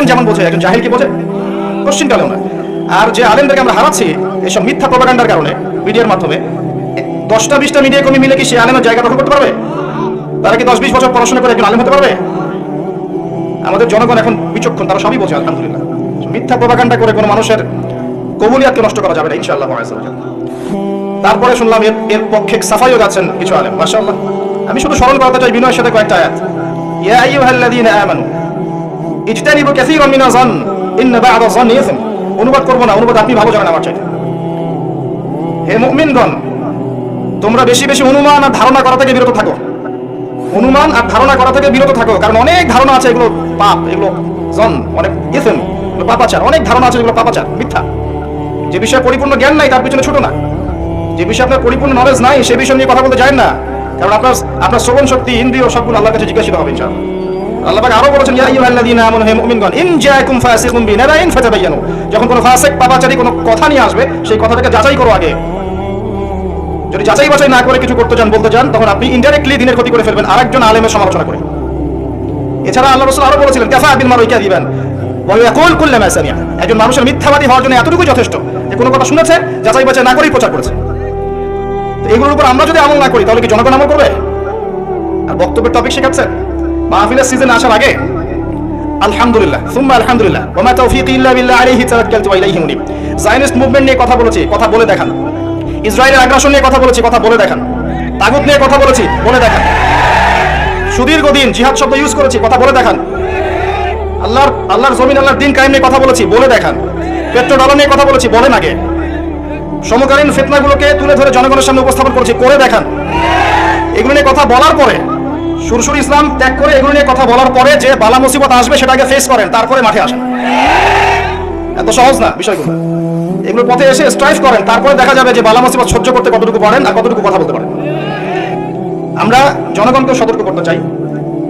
আলেম যেমন বোঝে একজন জাহিল কি বোঝে কোশ্চিন কালেও না। আর যে আলেমদেরকে আমরা হারাচ্ছি এইসব মিথ্যা প্রপাগান্ডার কারণে, মিডিয়ার মাধ্যমে, দশটা বিশটা মিডিয়া কমি মিলে কি সে আলেমের জায়গা দখল করতে পারবে? তারা কি দশ বিশ বছর পড়াশোনা করে একজন আলেম হতে পারবে? আমাদের জনগণ এখন বিচক্ষণ, তারা সবই বোঝে আলহামদুলিল্লাহ। মিথ্যা প্রপাগান্ডা করে কোনো মানুষের কবুলিয়াতকে নষ্ট করা যাবে না, ইনশাআল্লাহ। তারপরে শুনলাম এর এর পক্ষে সাফাইও যাচ্ছেন কিছু আলেম, মাশাআল্লাহ। আমি শুধু স্মরণ করাতে চাই বিনয়ের সাথে কয়েকটা আয়াত। ইয়া আইয়ুহাল্লাযীনা আমানু মিনা যান যান্নি ইসম অনুবাদ করব না, অনুবাদ আপনি ভালো জানেন আমার চাইতে। হে মুমিনগণ, তোমরা বেশি বেশি অনুমান আর ধারণা করা থেকে বিরত থাকো। অনুমান আর ধারণা করা থেকে বিরত থাকো, কারণ অনেক ধারণা আছে এগুলো পাপ, এগুলো জন, অনেক ইসম পাপাচার, অনেক ধারণা আছে পাপাচার, মিথ্যা। যে বিষয়ে পরিপূর্ণ জ্ঞান নাই, তার পিছনে ছোট না। যে বিষয়ে আপনার পরিপূর্ণ নলেজ নাই, সে বিষয় নিয়ে কথা বলতে যায় না। কারণ আপনার আপনার শ্রবণ শক্তি, ইন্দ্রিয় সবগুলো আল্লাহর কাছে জিজ্ঞাসিত হবে, ইনশাআল্লাহ। আল্লাহ পাক আরও বলেছেন, ইয়া আমানু, হে মুমিনগণ, ইন জাআকুম ফাসিকুম বিনাবাইন ফাতাবায়ানু যখন কোনো ফাসিক, পাপাচারী কোনো কথা নিয়ে আসবে, সেই কথাটাকে যাচাই করো আগে। যদি যাচাই বাছাই না করে কিছু করতে চান, বলতে চান, তখন আপনি ইনডাইরেক্টলি দিনের ক্ষতি করে ফেলবেন, আরেকজন আলেমের সমালোচনা করে। এছাড়া আল্লাহ রসুল আরও বলেছিলেন, কাফা বিল দিবেন একজন মানুষের মিথ্যাবাদী হওয়ার জন্য এতটুকু যথেষ্ট যে কোনো কথা শুনেছে, যাচাই বাছাই না করেই প্রচার করেছে। এগুলোর উপর আমরা যদি আমল না করি, তাহলে কি জনগণ আমল করবে? আর বক্তব্যের টপিক শেখাচ্ছেন? মাহফিলের সিজন আসার আগে, আলহামদুলিল্লাহ, সুম্মা আলহামদুলিল্লাহ ওমা তৌফিক ইল্লা বিল্লাহ আলাইহি তাওয়াক্কালতু ওয়া ইলাইহি মুনিব জায়নিস্ট মুভমেন্ট নিয়ে কথা বলেছি, কথা বলে দেখান। ইসরায়েলের আগ্রাসন নিয়ে কথা বলেছি, কথা বলে দেখান। তাগুত নিয়ে কথা বলেছি, বলে দেখান। সুদীর্ঘ দিন জিহাদ শব্দ ইউজ করেছি, কথা বলে দেখান। আল্লাহর আল্লাহর জমিন, আল্লাহর দিন কায়েম নিয়ে কথা বলেছি, বলে দেখান। পেট্রো ডলার নিয়ে কথা বলেছি বলেন আগে সমকালীন ফিতনাগুলোকে তুলে ধরে জনগণের সামনে উপস্থাপন করেছি, করে দেখান। এগুলো নিয়ে কথা বলার পরে সুরসুর ইসলাম ত্যাগ করে এগুলো নিয়ে কথা বলার পরে যে বালা মুসিবত আসবে সেটাকে ফেস করেন, তারপরে মাঠে আসেন। এত সহজ না বিষয়গুলো। এগুলো পথে এসে স্ট্রাইভ করেন, তারপরে দেখা যাবে যে বালা মুসিবত সহ্য করতে কতটুকু পারেন আর কতটুকু কথা বলতে পারেন। আমরা জনগণকে সতর্ক করতে চাই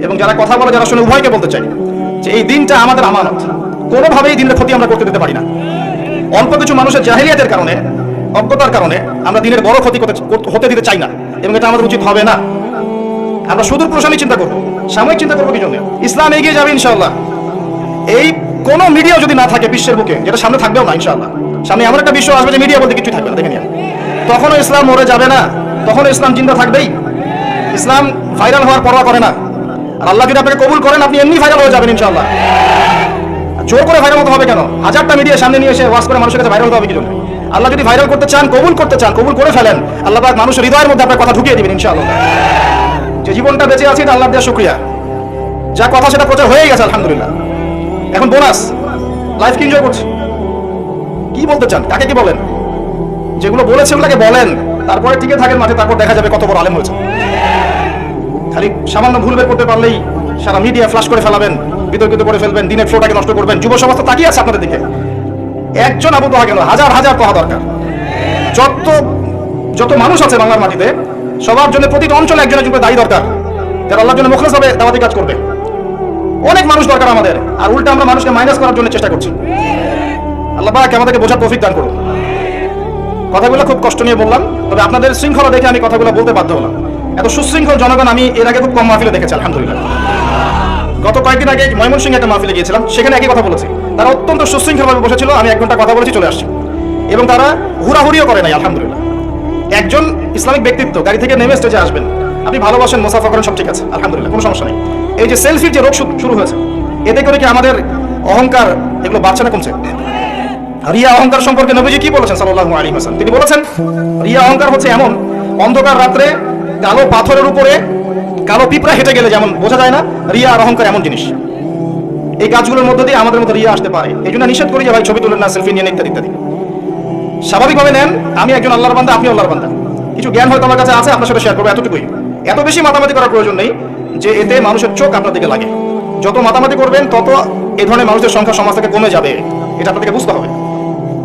এবং যারা কথা বলে, যারা শুনে উভয়কে বলতে চাই যে এই দিনটা আমাদের আমানত। কোনোভাবেই দিনের ক্ষতি আমরা করতে দিতে পারি না। অল্প কিছু মানুষের জাহিলিয়াতের কারণে, অজ্ঞতার কারণে আমরা দিনের বড় ক্ষতি হতে দিতে চাই না এবং এটা আমাদের উচিত হবে না। আমরা সুদূর প্রসারী চিন্তা করব, সাময়িক চিন্তা করব কি জন্য? ইসলাম এগিয়ে যাবে ইনশাআল্লাহ। এই কোনো মিডিয়া যদি না থাকে বিশ্বের বুকে, যেটা সামনে থাকবেও না ইনশাল্লাহ সামনে এমন একটা বিশ্ব আসবে যে মিডিয়া বলতে কিছু থাকবে না, দেখে তখনও ইসলাম মরে যাবে না, তখনও ইসলাম জিন্দা থাকবেই। ইসলাম ভাইরাল হওয়ার পরোয়া করে না। আর আল্লাহ যদি আপনাকে কবুল করেন, আপনি এমনি ভাইরাল হয়ে যাবেন ইনশাল্লাহ জোর করে ভাইরাল হতে হবে কেন? হাজারটা মিডিয়া সামনে নিয়ে এসে ওয়াজ করে মানুষের কাছে ভাইরাল হতে হবে কি জন্য? আল্লাহ যদি ভাইরাল করতে চান, কবুল করতে চান, কবুল করে ফেলেন, আল্লাহ মানুষের হৃদয়ের মধ্যে আপনার কথা ঢুকিয়ে দিবেন ইনশাআল্লাহ। যে জীবনটা বেঁচে আছি এটা আল্লাহ দেওয়া শুক্রিয়া। যা কথা সেটা প্রচার হয়ে গেছে, আলহামদুলিল্লাহ। এখন বোনাস লাইফ কি এনজয় করছে। কি বলতে চান? কাকে কি বলেন? যেগুলো বলেছে, ওগুলোকে বলেন। তারপরে টিকে থাকেন মাঠে, তারপর দেখা যাবে কত বড় আলেম হয়েছে। খালি সামান্য ভুল বের করতে পারলেই সারা মিডিয়া ফ্লাশ করে ফেলাবেন, বিতর্কিত করে ফেলবেন, দিনের ফ্লোটাকে নষ্ট করবেন। যুব সমাজ তাকিয়ে আছে আপনাদের দিকে। একজন আবু তোহা কেন হাজার হাজার তোহা দরকার। যত যত মানুষ আছে বাংলার মাটিতে সবার জন্য প্রতিটা অঞ্চলে একজনের যুগে দায়ী দরকার। যারা আল্লাহর জন্য মুখলেস হবে দাওয়াতি কাজ করবে। অনেক মানুষ দরকার আমাদের, আর উল্টা আমরা মানুষকে মাইনাস করার জন্য চেষ্টা করছি। আল্লাহ পাক আমাদেরকে বোঝার তৌফিক দান করুন। কথাগুলো খুব কষ্ট নিয়ে বললাম, তবে আপনাদের শৃঙ্খলা দেখে আমি কথাগুলো বলতে বাধ্য হলাম। এত সুশৃঙ্খল জনগণ আমি এর আগে খুব কম মাহফিলে দেখেছি, আলহামদুলিল্লাহ। গত কয়েকদিন আগে ময়মনসিংহে একটা মাহফিলে গিয়েছিলাম, সেখানে একই কথা বলেছি। তারা অত্যন্ত সুশৃঙ্খলভাবে বসেছিল, আমি এক ঘণ্টা কথা বলেছি, চলে আসছি। এবং তারা হুড়াহুড়িও করে নাই, আলহামদুলিল্লাহ। একজন ইসলামিক ব্যক্তিত্ব গাড়ি থেকে নেমে স্টেজে আসবেন। আপনি ভালোবাসেন, মোসাফা করেন, সব ঠিক আছে, আলহামদুলিল্লাহ, কোনো সমস্যা নেই। এই যে সেলফির যে রোগ শুরু হয়েছে, এতে করে কি আমাদের অহংকার এগুলো বাড়ছে না কমছে? রিয়া অহংকার সম্পর্কে নবীজি কি বলেছেন সাল্লাল্লাহু আলাইহি ওয়াসাল্লাম? তিনি বলেছেন, রিয়া অহংকার হচ্ছে এমন, অন্ধকার রাত্রে কালো পাথরের উপরে কালো পিঁপড়া হেঁটে গেলে যেমন বোঝা যায় না, রিয়া আর অহংকার এমন জিনিস। এই কাজগুলোর মধ্যে দিয়ে আমাদের মধ্যে রিয়া আসতে পারে। এই জন্য নিষেধ করি যে ভাই ছবি তুলেন না সেলফি নিয়ে ইত্যাদি ইত্যাদি। স্বাভাবিকভাবে নেন, আমি একজন আল্লাহর বান্দা আপনি আল্লাহর বান্দা। কিছু জ্ঞান হয়তো আমার কাছে আছে, আপনার সাথে শেয়ার করব এতটুকুই। এত বেশি মাতামাতি করার প্রয়োজন নেই যে এতে মানুষের চোখ আপনার দিকে লাগে। যত মাতামাতি করবেন, তত এই ধরনের মানুষের সংখ্যা সমাজ থেকে কমে যাবে। এটা আপনাদেরকে বুঝতে হবে।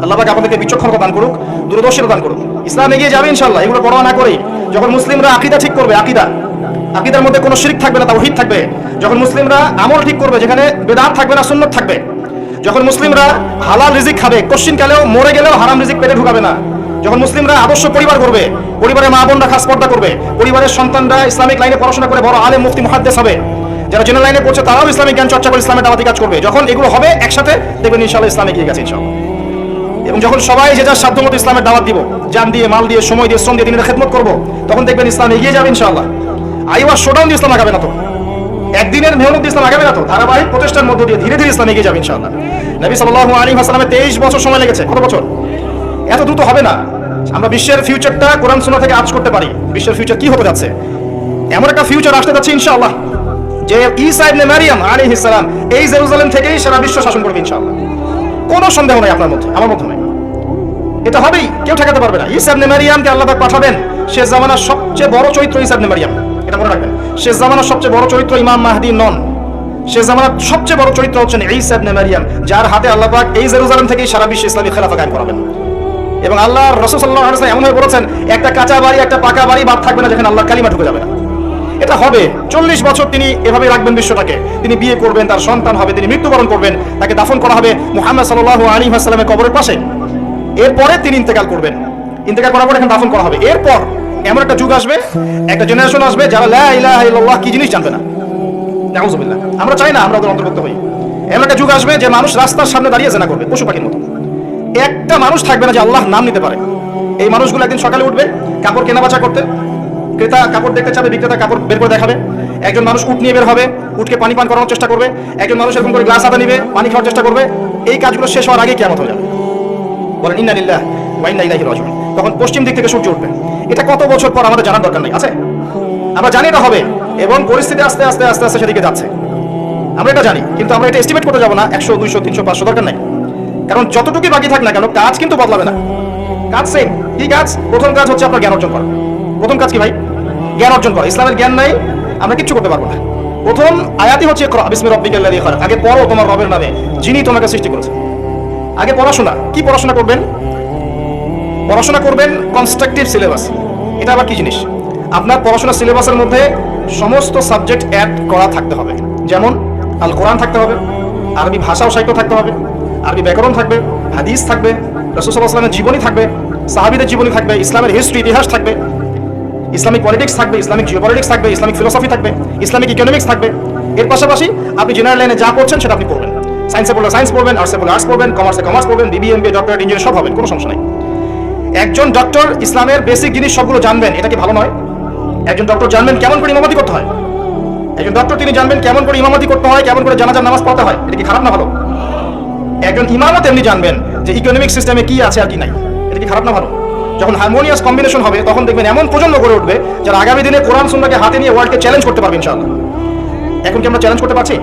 আল্লাহ পাক আপনাদেরকে বিচক্ষণতা দান করুক, দূরদর্শিতা দান করুক। ইসলাম এগিয়ে যাবে ইনশাল্লাহ এগুলো পড়া না করেই। যখন মুসলিমরা আকিদা ঠিক করবে, আকিদা। আকিদার মধ্যে কোনো শিরিক থাকবে না, তাওহীদ থাকবে। যখন মুসলিমরা আমল ঠিক করবে, যেখানে বেদাত থাকবে না, সুন্নত থাকবে। যখন মুসলিমরা হালাল রিজিক খাবে, কোশ্চিন কালেও মরে গেলেও হারাম রিজিক পেটে ঢুকাবে না। যখন মুসলিমরা আদর্শ পরিবার করবে, পরিবারের মা বোনরা খাস পর্দা করবে, পরিবারের সন্তানরা ইসলামিক লাইনে পড়াশোনা করে বড় আলেম, মুফতি, মুহাদ্দেস হবে। যারা জেনারেল লাইনে পড়ছে, তারাও ইসলামিক জ্ঞান চর্চা করে ইসলামের দাওয়াতি কাজ করবে। যখন এগুলো হবে, একসাথে দেখবেন ইনশাল্লাহ ইসলামে গিয়ে গেছে ইনশাআল্লাহ। এবং যখন সবাই যে যার সাধ্য মতো ইসলামের দাওয়াত দিব, জান দিয়ে, মাল দিয়ে, সময় দিয়ে, শ্রম দিয়ে, দিনের খেদমত করব, তখন দেখবেন ইসলাম এগিয়ে যাবে ইনশাআল্লাহ। আইওয়া শোডাউন দিয়ে ইসলাম আগাবে না তো। একদিনের মেহনত ইসলাম আগাবে না তো? ধারাবাহিক প্রচেষ্টার মধ্য দিয়ে ধীরে ধীরে ইসলাম এগিয়ে যাবে ইনশাআল্লাহ। নবী সাল্লাল্লাহু আলাইহি ওয়াসাল্লামের 23 বছর সময় লেগেছে। কত বছর? এত দ্রুত হবে না। আমরা বিশ্বের ফিউচারটা কোরআন সুন্নাহ থেকে আজ করতে পারি। বিশ্বের ফিউচার কি হতে যাচ্ছে? এমন একটা ফিউচার আসতে যাচ্ছে ইনশাআল্লাহ, যে ঈসা ইবনে মারিয়াম আলাইহিস সালাম এই জেরুজালেম থেকেই সারা বিশ্ব শাসন করবে ইনশাআল্লাহ। কোনো সন্দেহ নাই আপনার মধ্যে, আমার মধ্যে নাই। এটা হবেই, কেউ ঠেকাতে পারবে না। ঈসা ইবনে মারিয়ামকে আল্লাহ পাঠাবেন, সে জামানার সবচেয়ে বড় চরিত্র ঈসা ইবনে মারিয়াম। এটা মনে রাখবেন। সে জামানার সবচেয়ে বড় চরিত্র ইমাম নন। সে জামানার সবচেয়ে বড় চরিত্র হচ্ছেন মারিয়াম, যার হাতে আল্লাহ পাক এই থেকেই সারা বিশ্বে ইসলামী খেলাফা করাবেন। এবং আল্লাহ একটা কাঁচা বাড়ি, একটা পাকা বাড়ি বাদ থাকবে না যেখানে কালিমা ঢুকে যাবে না। এটা হবে। চল্লিশ বছর তিনি এভাবে রাখবেন বিশ্বটাকে। তিনি বিয়ে করবেন, তার সন্তান হবে, তিনি মৃত্যুবরণ করবেন, তাকে দাফন করা হবে মুহাম্মদ সাল্লাহ আলী হাসালামের কবরের পাশে। এরপরে তিনি ইন্তেকাল করবেন। ইন্তেকাল করার পর এখন দাফন করা হবে। এরপর এমন একটা যুগ আসবে, একটা জেনারেশন আসবে যারা লা ইলাহা কি জিনিস জানবে না। নাউজুবিল্লাহ। আমরা চাই না আমরা ওদের অন্তর্ভুক্ত হই। এমন একটা যুগ আসবে যে মানুষ রাস্তার সামনে দাঁড়িয়ে জেনা করবে, পশু পাখির মতো। একটা মানুষ থাকবে না যে আল্লাহ নাম নিতে পারে। এই মানুষগুলো একদিন সকালে উঠবে, কাপড় কেনা বেচা করতে। ক্রেতা কাপড় দেখতে চাবে, বিক্রেতা কাপড় বের করে দেখাবে। একজন মানুষ উঠ নিয়ে বের হবে উঠকে পানি পান করানোর চেষ্টা করবে। একজন মানুষ এরকম করে গ্লাস হাতে নিবে, পানি খাওয়ার চেষ্টা করবে। এই কাজগুলো শেষ হওয়ার আগে কেমন হয়ে যাবে। বলেন, ইন্না লিল্লাহ ওয়া ইন্না ইলাইহি রাজিউন। তখন পশ্চিম দিক থেকে সূর্য উঠবে। এটা কত বছর পর আমাদের জানার দরকার নেই, আছে? আমরা জানি এটা হবে, এবং পরিস্থিতি আস্তে আস্তে আস্তে আস্তে সেদিকে যাচ্ছে। আমরা এটা জানি, কিন্তু আমরা এটা এস্টিমেট করতে যাব না, একশো, দুইশো, তিনশো, পাঁচশো, দরকার নাই। কারণ যতটুকুই বাকি থাক না কেন, কাজ কিন্তু বদলাবে না। কাজ সেম কি কাজ? প্রথম কাজ হচ্ছে আপনার জ্ঞান অর্জন করা। প্রথম কাজ কি ভাই? জ্ঞান অর্জন করা। ইসলামের জ্ঞান নাই, আমরা কিচ্ছু করতে পারব না। প্রথম আয়াতি হচ্ছে ইকরা, বিসমি রাব্বিকাল্লাযী আগে পড়ো তোমার রবের নামে, যিনি তোমাকে সৃষ্টি করেছে আগে পড়াশোনা, কি পড়াশোনা করবেন? পড়াশোনা করবেন কনস্ট্রাকটিভ সিলেবাস এটা আবার কি জিনিস? আপনার পড়াশোনা সিলেবাসের মধ্যে সমস্ত সাবজেক্ট অ্যাড করা থাকতে হবে। যেমন আল কোরআন থাকতে হবে, আরবি ভাষা ও সাহিত্য থাকতে হবে, আরবি ব্যাকরণ থাকবে, হাদিস থাকবে রসুল্লাহ আসলামের জীবনী থাকবে, সাহাবিদের জীবনী থাকবে, ইসলামের হিস্ট্রি ইতিহাস থাকবে, ইসলামিক পলিটিক্স থাকবে, ইসলামিক জিও পলিটিক্স থাকবে, ইসলামিক ফিলোসফি থাকবে, ইসলামিক ইকোনমিক্স থাকবে। এর পাশাপাশি আপনি জেনারেল লাইনে যা করছেন সেটা আপনি পড়বেন। সায়েন্সে পড়লে সায়েন্স পড়বেন আর্টসে পড়লে আর্টস পড়বেন কমার্সে কমার্স পড়বেন বিবিএমবি ডক্টরেট ইঞ্জিনিয়ার সব হবেন কোনো সমস্যা নাই। একজন ডক্টর ইসলামের বেসিক জিনিস সবগুলো জানবেন, এটা কি ভালো নয়? একজন ডক্টর জানবেন কেমন করে ইমামতি করতে হয়? একজন ডক্টর তিনি জানবেন কেমন করে ইমামতি করতে হয়, কেমন করে জানাজার নামাজ পড়তে হয়, এটা কি খারাপ না ভালো? একজন ইমামও তেমনি জানবেন যে ইকোনমিক সিস্টেমে কি আছে আর কি নাই, এটা কি খারাপ না ভালো? যখন হারমোনিয়াস কম্বিনেশন হবে, তখন দেখবেন এমন প্রজন্ম গড়ে উঠবে যারা আগামী দিনে কোরআন সুন্নাকে হাতে নিয়ে ওয়ার্ল্ডকে চ্যালেঞ্জ করতে পারবে ইনশাআল্লাহ। এখন কি আমরা চ্যালেঞ্জ করতে পারছি?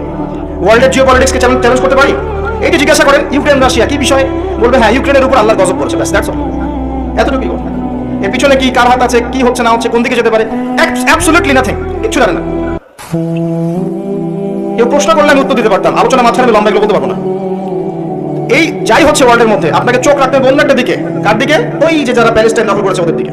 ওয়ার্ল্ডের জিও পলিটিক্সকে চ্যালেঞ্জ করতে পারি? এইটা জিজ্ঞাসা করেন, ইউক্রেন, রাশিয়া, কি বিষয়? বলবে হ্যাঁ ইউক্রেনের উপর আল্লাহর গজব পড়ছে, ব্যাস দ্যাটস এতটুকুই কথা। এর পিছনে কি কার হাত আছে, কি হচ্ছে না হচ্ছে, কোন দিকে যেতে পারে অ্যাবসলিউটলি নাথিং কিচ্ছু জানে না। কেউ প্রশ্ন করলে আমি উত্তর দিতে পারতাম, আলোচনা মাঝখানে আমি লম্বা এগুলো বলতে পারব না। এই যাই হচ্ছে ওয়ার্ল্ডের মধ্যে, আপনাকে চোখ রাখতে হবে অন্য একটা দিকে। কার দিকে? ওই যে যারা প্যালেস্টাইন দখল করেছে ওদের দিকে।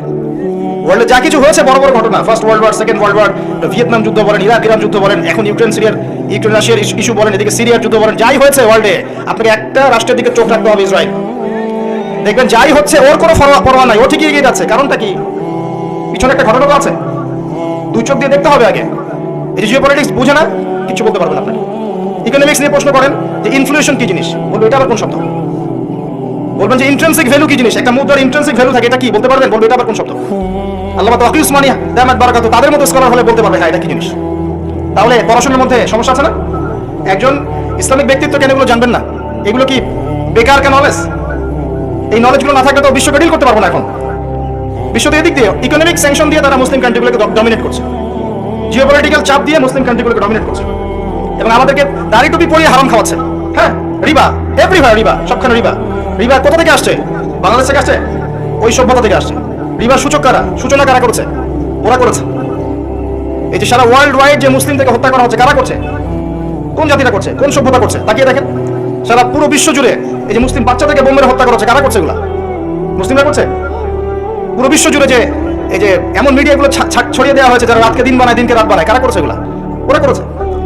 ওয়ার্ল্ডে যা কিছু হয়েছে, বড় বড় ঘটনা। First world war second world war Vietnam যুদ্ধ বলেন, ইরাক, ইরান যুদ্ধ বলেন, এখন ইউক্রেন, সিরিয়ার, ইউক্রেন, রাশিয়ার ইস্যু বলেন, এদিকে সিরিয়ার যুদ্ধ বলেন, যাই হয়েছে ওয়ার্ল্ডে আপনাকে একটা রাষ্ট্রের দিকে চোখ রাখতে হবে ইসরায়েল। দেখবেন যাই হচ্ছে, ওর কোনো পরোয়া নাই। ও ঠিকই এগিয়ে যাচ্ছে। কারণটা কি? পিছনে একটা ঘটনা আছে। দুই চোখ দিয়ে দেখতে হবে আগে। এই জিও পলিটিক্স বুঝে না কিছু বলতে পারবেন আপনাকে। ইকোনমিক্স নিয়ে প্রশ্ন করেন যে ইনফ্লুয়েশন কি জিনিস? বলব, এটা আবার কোন শব্দ? বলবেন যে ইন্ট্রেন্সিক ভ্যালু কি জিনিস? একটা মুদ্রার ইন্ট্রেন্সিক ভ্যালু থাকে, এটা কি? বলতে পারবেন? বলব, এটা আবার কোন শব্দ? আল্লাহ তাকি উসমানিয়া, দামাত বারাকাতু, তাদের মতো স্কলার হলে বলতে পারবে হ্যাঁ এটা কি জিনিস? তাহলে পড়াশোনার মধ্যে সমস্যা আছে না? একজন ইসলামিক ব্যক্তিত্ব কেন এগুলো জানবেন না? এগুলো কি বেকার কেন নলেজ এই নলেজগুলো না থাকলে তো বিশ্বকে ডিল করতে পারব না এখন। বিশ্ব এদিক দিয়ে ইকোনমিক স্যাংশন দিয়ে তারা মুসলিম কান্ট্রিগুলোকে ডমিনেট করছে। জিওপলিটিক্যাল চাপ দিয়ে মুসলিম কান্ট্রিগুলোকে ডমিনেট করছে। এবং আমাদেরকে দাড়ি টুপি পরিয়ে হারাম খাওয়াচ্ছে। হ্যাঁ রিবা এভরিভার রিবা, সবখানে রিবা। রিবা কোথা থেকে আসছে? বাংলাদেশ থেকে আসছে? ওই সভ্যতা থেকে আসছে। রিবার সূচক কারা? সূচনা কারা করেছে? ওরা করেছে। এই যে সারা ওয়ার্ল্ড ওয়াইড যে মুসলিম থেকে হত্যা করা হচ্ছে, কারা করছে? কোন জাতিটা করছে? কোন সভ্যতা করছে? তাকিয়ে দেখেন। সারা পুরো বিশ্ব জুড়ে এই যে মুসলিম বাচ্চা থেকে বোমের হত্যা করা হচ্ছে কারা করছে এগুলা? মুসলিমরা করছে? পুরো বিশ্ব জুড়ে যে, এই যে এমন মিডিয়াগুলো ছড়িয়ে দেওয়া হয়েছে, যারা রাতকে দিন বানায়, দিনকে রাত বানায়, কারা করছে এগুলা? ওরা করেছে।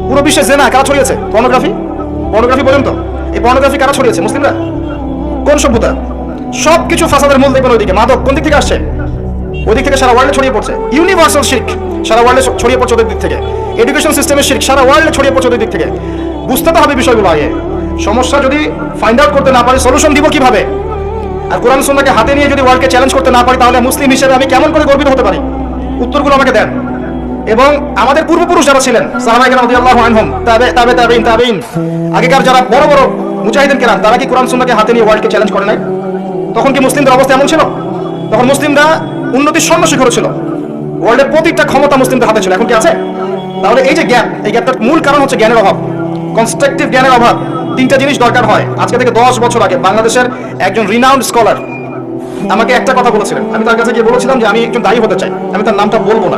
পুরো বিশ্বে জেনা, কারা ছড়িয়েছে? পর্নোগ্রাফি পর্নোগ্রাফি পর্যন্ত। এই পর্নোগ্রাফি কারা ছড়িয়েছে, মুসলিমরা? কোন সভ্যতা? সব কিছু ফাসাদের মূল দেখবেন ওইদিকে। মাদক কোন দিক থেকে আসছে? ওই দিক থেকে সারা ওয়ার্ল্ডে ছড়িয়ে পড়ছে। ইউনিভার্সাল শিখ সারা ওয়ার্ল্ডে ছড়িয়ে পড়ছে ওদের দিক থেকে। এডুকেশন সিস্টেমের শিখ সারা ওয়ার্ল্ডে ছড়িয়ে পড়ছে ওদের দিক থেকে। বুঝতে তো হবে বিষয়গুলো আগে। সমস্যা যদি ফাইন্ড আউট করতে না পারি সলিউশন দিব কীভাবে? আর কোরআন সুন্নাহকে হাতে নিয়ে যদি ওয়ার্ল্ডকে চ্যালেঞ্জ করতে না পারি, তাহলে মুসলিম হিসেবে আমি কেমন করে গর্বিত হতে পারি? উত্তরগুলো আমাকে দেন। এবং আমাদের পূর্বপুরুষ যারা ছিলেন আগেকার যারা বড় বড় মুজাহিদিন কেরাম, তারা কি কোরআন সুন্নাহকে হাতে নিয়ে ওয়ার্ল্ডকে চ্যালেঞ্জ করে নাই? তখন কি মুসলিমদের অবস্থা এমন ছিল? তখন মুসলিমরা উন্নতির স্বর্ণ শিখর ছিল। ওয়ার্ল্ডের প্রতিটা ক্ষমতা মুসলিমদের হাতে ছিল। এখন কি আছে? তাহলে এই যে গ্যাপ এই গ্যাপটার মূল কারণ হচ্ছে জ্ঞানের অভাব। কনস্ট্রাকটিভ জ্ঞানের অভাব। তিনটা জিনিস দরকার হয়। আজকে থেকে দশ বছর আগে বাংলাদেশের একজন রিনাউন্ড স্কলার আমাকে একটা কথা বলেছিলেন। আমি তার কাছে গিয়ে বলেছিলাম যে আমি একজন দায়ী হতে চাই। আমি তার নামটা বলব না।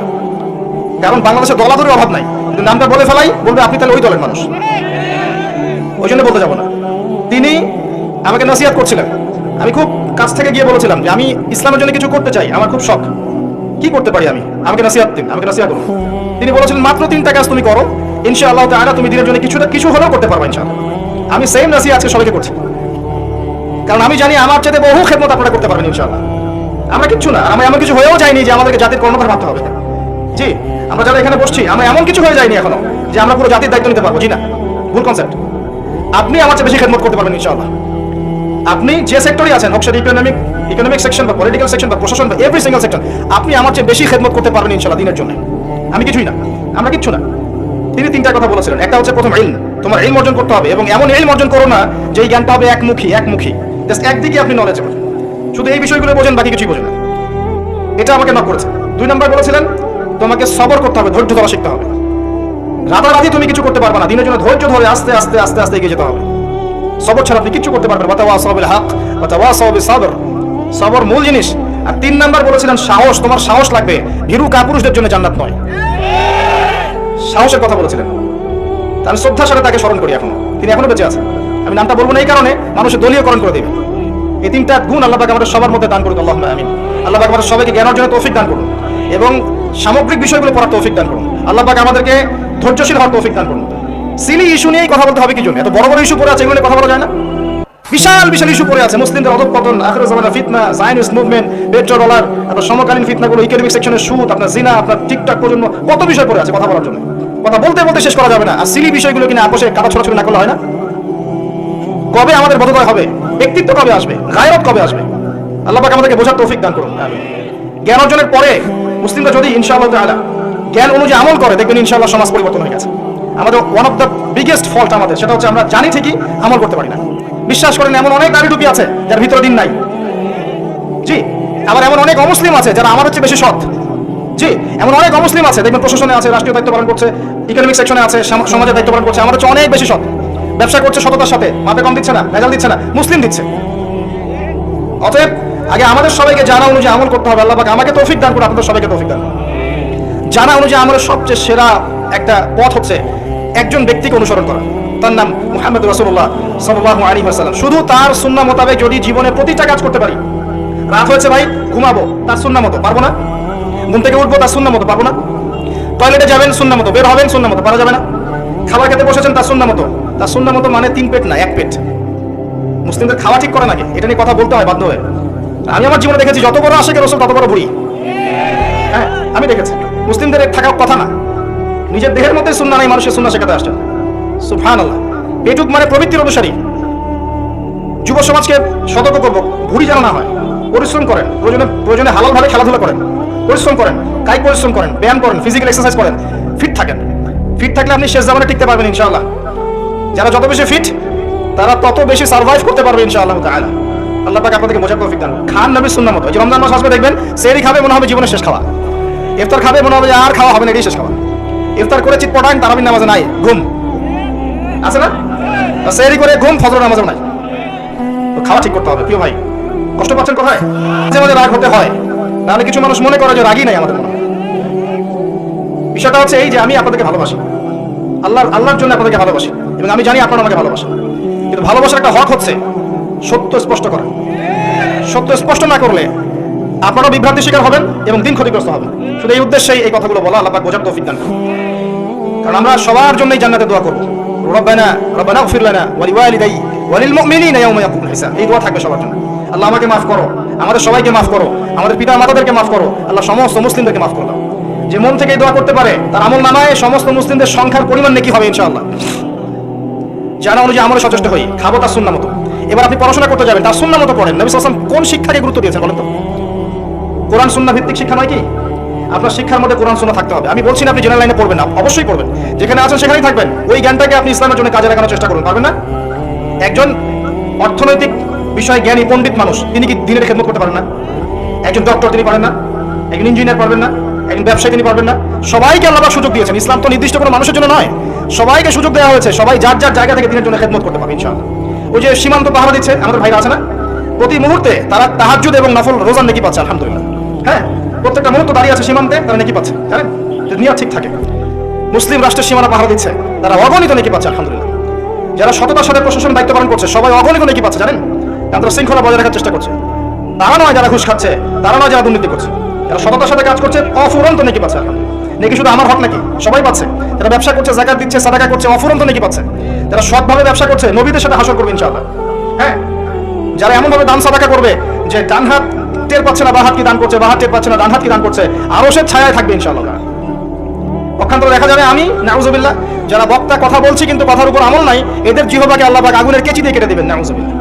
কারণ বাংলাদেশে দলাদলের অভাব নাই। যদি নামটা বলে ফেলাই, বলবে আপনি তাহলে ওই দলের মানুষ। ওই জন্য বলতে যাব না। তিনি আমাকে নসিহাত করছিলেন। আমি খুব কাছ থেকে গিয়ে বলেছিলাম যে আমি ইসলামের জন্য কিছু করতে চাই। আমার খুব শখ। কি করতে পারি আমি? আমাকে নসিহাত দিন, আমাকে নসিহাত করুন। তিনি বলেছিলেন, মাত্র তিনটা কাজ তুমি করো। ইনশাআল্লাহ তাআলা তুমি দিনের জন্য কিছুটা কিছু হলেও করতে পারবে ইনশাআল্লাহ। আমি সেম নসিহত আজকে সবাইকে করছি। কারণ আমি জানি আমার চাইতে বহু খেদমত আপনারা করতে পারবেন ইনশাআল্লাহ। আমরা কিচ্ছু না, আমরা এমন কিছু হয়েও যায়নি যে আমাদেরকে জাতির কর্ণধার ভাবতে হবে। জি, আমরা যারা এখানে বসছি, আমরা এমন কিছু হয়ে যায়নি এখনও যে আমরা পুরো জাতির দায়িত্ব নিতে পারব। জি না, ভুল কনসেপ্ট আপনি আমার চেয়ে বেশি খেদমত করতে পারবেন ইনশাআল্লাহ। আপনি যে সেক্টরই আছেন হোক ইকোনমিক ইকোনমিক সেকশন বা পলিটিক্যাল সেকশন বা প্রশাসন বা এভরি সিঙ্গেল সেকশন আপনি আমার চেয়ে বেশি খেদমত করতে পারবেন ইনশাআল্লাহ দিনের জন্য। আমি কিছুই না, আমরা কিচ্ছু না। তিনি তিনটা কথা বলেছিলেন। একটা হচ্ছে প্রথম ইলম। তোমার ইলম অর্জন করতে হবে এবং এমন ইলম অর্জন করো না যে এই জ্ঞানটা হবে একমুখী একমুখী। জাস্ট একদিকে আপনি নলেজ শুধু এই বিষয়গুলো বোঝেন, বাকি কিছুই বোঝেন না। এটা আমাকে নক করেছে। দুই নম্বর বলেছিলেন, তোমাকে সবর করতে হবে, ধৈর্য ধরা শিখতে হবে। রাতারাতি তুমি কিছু করতে পারবে না। দিনের জন্য ধৈর্য ধরে আস্তে আস্তে আস্তে আস্তে এগিয়ে যেতে হবে। সবর ছাড়া আপনি কিছু করতে পারবেন ওয়াতাওয়া সবিল হক ওয়াতাওয়া সবিল সবর। সবর মূল জিনিস। আর তিন নাম্বার বলেছিলেন সাহস। তোমার সাহস লাগবে। ভীরু কাপুরুষদের জন্য জান্নাত নয়। সাহসের কথা বলেছিলেন। তা শ্রদ্ধার সাথে তাকে স্মরণ করি এখন। তিনি এখনও বেঁচে আছেন। আমি নামটা বলব না এই কারণে, মানুষের দলীয়করণ করে দেবে। এই তিনটা গুণ আল্লাহ পাক আমাদের সবার মধ্যে দান করুন আল্লাহ আমিন। আল্লাহ আমাদের সবাইকে জ্ঞান অর্জনের তৌফিক দান করুন এবং সামগ্রিক বিষয়গুলো পড়ার তৌফিক দান করুন। আল্লাহ পাক আমাদেরকে ধৈর্যশীল হওয়ার তৌফিক দান করুন। সিলি ইস্যু নিয়েই কথা বলতে হবে কি জন্য? এত বড় বড় ইস্যু পড়ে আছে, এগুলো কথা বলা যায় না? বিশাল বিশাল ইস্যু পড়ে আছে। মুসলিমদের অধঃপতন আখরে জামানা ফিতনা জাইনিস্ট মুভমেন্ট পেট্রো ডলার আপনার সমকালীন ফিতনাগুলো ইকোনমিক সেকশনের সুদ আপনার জিনা, আপনার ঠিকঠাক প্রজন্ম, কত বিষয় পড়ে আছে কথা বলার জন্য। কথা বলতে বলতে শেষ করা যাবে না। আর সিলি বিষয়গুলো কিনা আপোষে কাটা ছোড়াছড়ি না করলে হয় না? কবে আমাদের বোধোদয় হবে? ব্যক্তিত্ব কবে আসবে? গায়রত কবে আসবে? আল্লাহ আমাদেরকে বোঝার তৌফিক দান করুন। জ্ঞান অর্জনের পরে মুসলিমরা যদি ইনশাআল্লাহ তাআলা জ্ঞান অনুযায়ী আমল করে, দেখবেন ইনশাআল্লাহ সমাজ পরিবর্তন হয়ে গেছে। আমাদের one of the biggest fault আমাদের, সেটা হচ্ছে আমরা জানি ঠিকই আমল করতে পারি না। বিশ্বাস করেন, এমন অনেক দাড়ি টুপি আছে যার ভিতরে দিন নাই। জি, আবার এমন অনেক অমুসলিম আছে যারা আমার হচ্ছে বেশি সৎ। জি, এমন অনেক অমুসলিম আছে, দেখবেন প্রশাসনে আছে, রাষ্ট্রীয় দায়িত্ব পালন করছে ইকোনমিক সেকশনে আছে, সাম- সমাজের দায়িত্ব পালন করছে, আমার হচ্ছে অনেক বেশি সৎ ব্যবসা করছে সততার সাথে মাপে কম দিচ্ছে না, ভেজাল দিচ্ছে না, মুসলিম দিচ্ছে। অতএব, আগে আমাদের সবাইকে জানা অনুযায়ী আমল করতে হবে, আল্লাহ আমাকে তৌফিক দান করে আপনাদের সবাইকে তৌফিক দান জানা অনুযায়ী আমলের সবচেয়ে সেরা একটা পথ হচ্ছে একজন ব্যক্তিকে অনুসরণ করা। তার নাম মুহাম্মদ রসুল্লাহ সাল্লাহ আলী আসাল্লাম শুধু তার সুন্না মোতাবেক যদি জীবনে প্রতিটা কাজ করতে পারি, রাত হয়েছে ভাই, ঘুমাবো, তার সুন্না মতো, পারব না? ঘুম থেকে উঠবো, তার সুন্না মতো, পারব না? টয়লেটে যাবেন সুন্না মতো, বের হবেন সুন্না মতো, পারা যাবে না। খাবার খেতে বসেছেন তার সুন্না মতো। তার সুন্না মতো মানে তিন পেট না, এক পেট। মুসলিমদের খাওয়া ঠিক করে নাকি এটা নিয়ে কথা বলতে হয় বাধ্য হয়ে। আমি আমার জীবনে দেখেছি, যত বড় আশেখ রসুল, তত বড় বুড়ি। হ্যাঁ আমি দেখেছি। মুসলিমদের থাকার কথা না। নিজের দেহের মধ্যে সুন্না নাই, মানুষের সুন্না শেখাতে আসছে সুফান আল্লাহ পেটুক মানে প্রবৃত্তির অনুসারী। যুব সমাজকে সতর্ক করব ভুড়ি যেন না হয়। পরিশ্রম করেন, প্রয়োজনে প্রয়োজনে হালালভাবে খেলাধুলা করেন। পরিশ্রম করেন। কায়িক পরিশ্রম করেন? ব্যায়াম করেন ফিজিক্যাল এক্সারসাইজ করেন ফিট থাকেন। ফিট থাকলে আপনি শেষ জামানে টিকতে পারবেন ইনশাআল্লাহ। যারা যত বেশি ফিট তারা তত বেশি সার্ভাইভ করতে পারবে ইনশাআল্লাহ তাআলা। আল্লাহ পাক আপনাদেরকে বোঝার তৌফিক দান খান নবীর সুন্নাহ মতো। রমজান মাস আসবে, দেখবেন সেরি খাবে, মনে হবে জীবনের শেষ খাওয়া। ইফতার খাবে, মনে হবে আর খাওয়া হবে না, এটাই শেষ খাওয়া। ইফতার করে চিৎ পড়ান তারাবির নামাজে নাই, ঘুম। আছে না? সেরি করে ঘুম ফজর নামাজেও নাই। তো খাওয়া ঠিক করতে হবে, প্রিয় ভাই। কষ্ট পাচ্ছেন কোথায়? মাঝে রাগ হতে হয়। নাহলে কিছু মানুষ মনে করে যে রাগই নাই আমাদের মনে। বিষয়টা হচ্ছে এই যে আমি আপনাদেরকে ভালোবাসি। আল্লাহ আল্লাহর জন্য আপনাদেরকে ভালোবাসি এবং আমি জানি আপনারা আমাকে ভালোবাসেন। কিন্তু ভালোবাসার একটা হক হচ্ছে সত্য স্পষ্ট করা। সত্য স্পষ্ট না করলে আপনারাও বিভ্রান্তি শিকার হবেন এবং দিন ক্ষতিগ্রস্ত হবেন। শুধু এই উদ্দেশ্যেই এই কথাগুলো বলা আল্লাহ বোঝার তৌফিক দান কারণ আমরা সবার জন্যই জান্নাতে দোয়া করব। রব্বানা রব্বানা গফির লানা ওয়া লিওয়ালিদাই ওয়া লিল মুমিনিনা ইয়াওমা ইয়াকুমুল হিসাব। এই দোয়া থাকবে সবার জন্য। আল্লাহ আমাকে মাফ করো, আমাদের সবাইকে মাফ করো, আমাদের পিতা মাতাদেরকে মাফ করো, আল্লাহ সমস্ত মুসলিমদেরকে মাফ করো যে মন থেকে দোয়া করতে পারে, তার আমল নামায় সমস্ত মুসলিমদের সংখ্যার পরিমাণ নাকি হবে ইনশাআল্লাহ। জানা অনুযায়ী আমলে সচেষ্ট হই, খাব তার সুন্না মতো। এবার আপনি পড়াশোনা করতে যাবেন, তার সুন্না মতো পড়েন। নবী সাল্লাম কোন শিক্ষাকে গুরুত্ব দিয়েছেন বলেন তো? কোরআন সুন্না ভিত্তিক শিক্ষা নয় কি? আপনার শিক্ষার মধ্যে কোরআন সুন্না থাকতে হবে। আমি বলছি না আপনি জেনারেল লাইনে পড়বেন না, অবশ্যই পড়বেন। যেখানে আছেন সেখানেই থাকবেন। ওই জ্ঞানটাকে আপনি ইসলামের জন্য কাজে লাগানোর চেষ্টা করুন, পারবেন না? একজন অর্থনৈতিক বিষয়ে জ্ঞানী, পণ্ডিত মানুষ, তিনি কি দিনের খেদমত করতে পারেন না? একজন ডক্টর, তিনি পারেন না? একজন ইঞ্জিনিয়ার পারবেন না? একজন ব্যবসায়ী তিনি পারবেন না। সবাইকে আল্লাহ সুযোগ দিয়েছেন। ইসলাম তো নির্দিষ্ট কোনো মানুষের জন্য নয়। সবাইকে সুযোগ দেওয়া হয়েছে। সবাই যার যার জায়গা থেকে দিনের জন্য খেদমত করতে পারবে, ইনশাআল্লাহ। ওই যে সীমান্ত পাহারা দিচ্ছে, আমাদের ভাইরা আছে না? প্রতি মুহূর্তে তারা তাহাজ্জুদ এবং নফল রোজার নাকি পাচ্ছে, আলহামদুলিল্লাহ। হ্যাঁ? প্রত্যেকটা মুহূর্ত দাঁড়িয়ে আছে সীমান্তে, তারা নাকি পাচ্ছে। জানেন? যদি নিয়ত ঠিক থাকে। মুসলিম রাষ্ট্রের সীমানা পাহারা দিচ্ছে। তারা অগণিত নাকি পাচ্ছে, আলহামদুলিল্লাহ। যারা সততার সাথে প্রশাসন দায়িত্ব পালন করছে, সবাই অগণিত নাকি পাচ্ছে, জানেন? তারা শৃঙ্খলা বজায় রাখার চেষ্টা করছে। তারা নয় যারা ঘুষ খাচ্ছে, তারা নয় যারা দুর্নীতি করছে। যারা সততার সাথে কাজ করছে, অফুরন্ত নাকি পাচ্ছে। নাকি শুধু আমার হক নাকি? সবাই পাচ্ছে। যারা ব্যবসা করছে, জাকাত দিচ্ছে, সাদাকা করছে, অফুরন্ত নাকি পাচ্ছে। যারা সৎভাবে ব্যবসা করছে, নবীদের সাথে হাসর করবে ইনশাআল্লাহ। হ্যাঁ? যারা এমন ভাবে দান সাদাকা করবে যে ডান হাত টের পাচ্ছে না, বা হাত কি দান করছে, বা হাত টের পাচ্ছে না, ডান হাত কি দান করছে, আরও সে ছায়ায় থাকবে ইনশাআল্লাহ। পক্ষান্তরে দেখা যাবে আমি, নাউজুবিল্লাহ, যারা বক্তা কথা বলছি কিন্তু কথার উপর আমল নাই, এদের জিহবাকে আল্লাহ আগুনের কেচি দিয়ে কেটে দেবেন, নাউজুবিল্লাহ।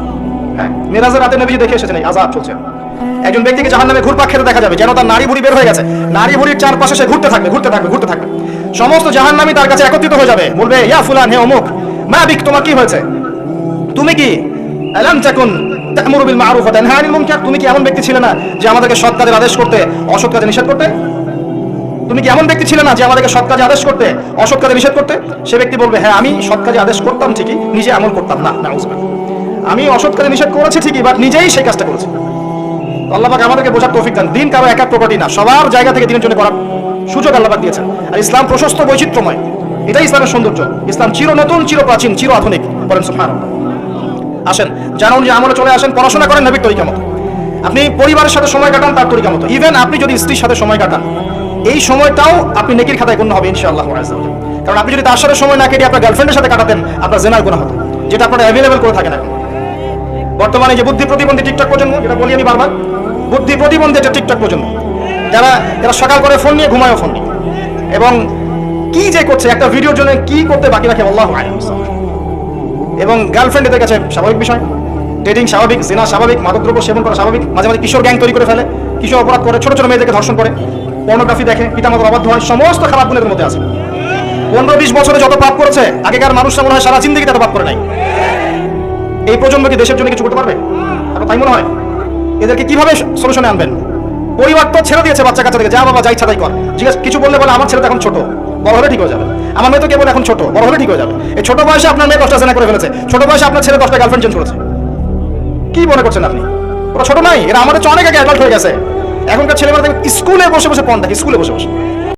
হ্যাঁ? মেরাজের রাতে নবী দেখে এসেছেন আজাব চলছে। একজন ব্যক্তিকে জাহান নামে ঘুরপাক খেতে দেখা যাবে, যেন তার নারী বুড়ি বের হয়ে গেছে। নারী বুড়ির চারপাশে সে ঘুরতে থাকবে ঘুরতে থাকবে ঘুরতে থাকবে। সমস্ত জাহান নামী তার কাছে একত্রিত হয়ে যাবে। বলবে, ইয়া ফুলান, হে অমুক মা বিক তোমার কি হয়েছে? তুমি কি? মুনকার? তুমি কি এমন ব্যক্তি ছিলে না যে আমাদেরকে সৎ আদেশ করতে, অসৎ কাজে নিষেধ করতে? তুমি কি এমন ব্যক্তি ছিলে না যে আমাদেরকে সৎ কাজে আদেশ করতে, অসৎ কাজে নিষেধ করতে? সে ব্যক্তি বলবে হ্যাঁ আমি সৎ কাজে আদেশ করতাম ঠিকই, নিজে আমল করতাম না, নাউজুবিল্লাহ। আমি অসৎ কাজে নিষেধ করেছি ঠিকই বাট নিজেই সেই কাজটা করেছি। আল্লাহ পাক আমাদেরকে বোঝার তৌফিক দেন। দিন কারও একা প্রপার্টি না, সবার জায়গা থেকে দিনের জন্য করার সুযোগ আল্লাহ পাক দিয়েছেন। আর ইসলাম প্রশস্ত বৈচিত্র্যময়, এটাই ইসলামের সৌন্দর্য। ইসলাম চির নতুন, চির প্রাচীন, চির আধুনিক, বলেন সুবহানাল্লাহ। আসেন, জানুন যে আমলে চলে আসেন, পড়াশোনা করেন নবীর তরিকা মতো। আপনি পরিবারের সাথে সময় কাটান তার তরিকা মতো। ইভেন আপনি যদি স্ত্রীর সাথে সময় কাটান, এই সময়টাও আপনি নেকির খাতায় গণ্য হবে ইনশাআল্লাহ। কারণ আপনি যদি তার সাথে সময় না কেটে আপনার গার্লফ্রেন্ডের সাথে কাটাতেন, আপনার জেনার গুণা হতো, যেটা আপনারা অ্যাভেলেবেল করে থাকেন এখন। বর্তমানে যে বুদ্ধি প্রতিবন্ধী টিকটক প্রজন্ম যেটা বলি আমি বারবার বুদ্ধি প্রতিবন্ধী এটা টিকটক প্রজন্ম যারা যারা সকাল করে ফোন নিয়ে ঘুমায়ও ফোন নিয়ে। এবং কি যে করছে, একটা ভিডিওর জন্য কি করতে বাকি রাখে, আল্লাহ এবং গার্লফ্রেন্ড এদের কাছে স্বাভাবিক বিষয়। ডেটিং স্বাভাবিক জেনা স্বাভাবিক, মাদকদ্রব্য সেবন করা স্বাভাবিক। মাঝে মাঝে কিশোর গ্যাং তৈরি করে ফেলে, কিশোর অপরাধ করে, ছোট ছোট মেয়েদেরকে ধর্ষণ করে পর্নোগ্রাফি দেখে, পিতামাতার অবাধ্য হয়, সমস্ত খারাপ গুণের মধ্যে আছে। পনেরো বিশ বছরে যত পাপ করেছে, আগেকার মানুষরা মনে হয় সারা জিন্দগি তত পাপ করে নাই। এই প্রজন্ম কি দেশের জন্য কিছু করতে পারবে? তাই মনে হয়? এদেরকে কীভাবে সলিউশনে আনবেন? পরিবার তো ছেড়ে দিয়েছে বাচ্চা কাচ্চাদেরকে, যা বাবা যাই ছাড়াই কর। জিজ্ঞেস কিছু বললে বলে, আমার ছেলেটা এখন ছোট, বড় হলে ঠিক হয়ে যাবে। আমার মেয়ে তো কেবল এখন ছোট, বড় হলে ঠিক হয়ে যাবে। এই ছোট বয়সে আপনার মেয়ে দশটা সেনা করে ফেলেছে। ছোট বয়সে আপনার ছেলে দশটা গার্লফ্রেন্ড চেঞ্জ করেছে। কি মনে করছেন আপনি? ওরা ছোট নাই, এরা আমাদের অনেক আগে অ্যাডাল্ট হয়ে গেছে। এখনকার ছেলেমেয়েরা স্কুলে বসে বসে পণ থাকে স্কুলে বসে বসে।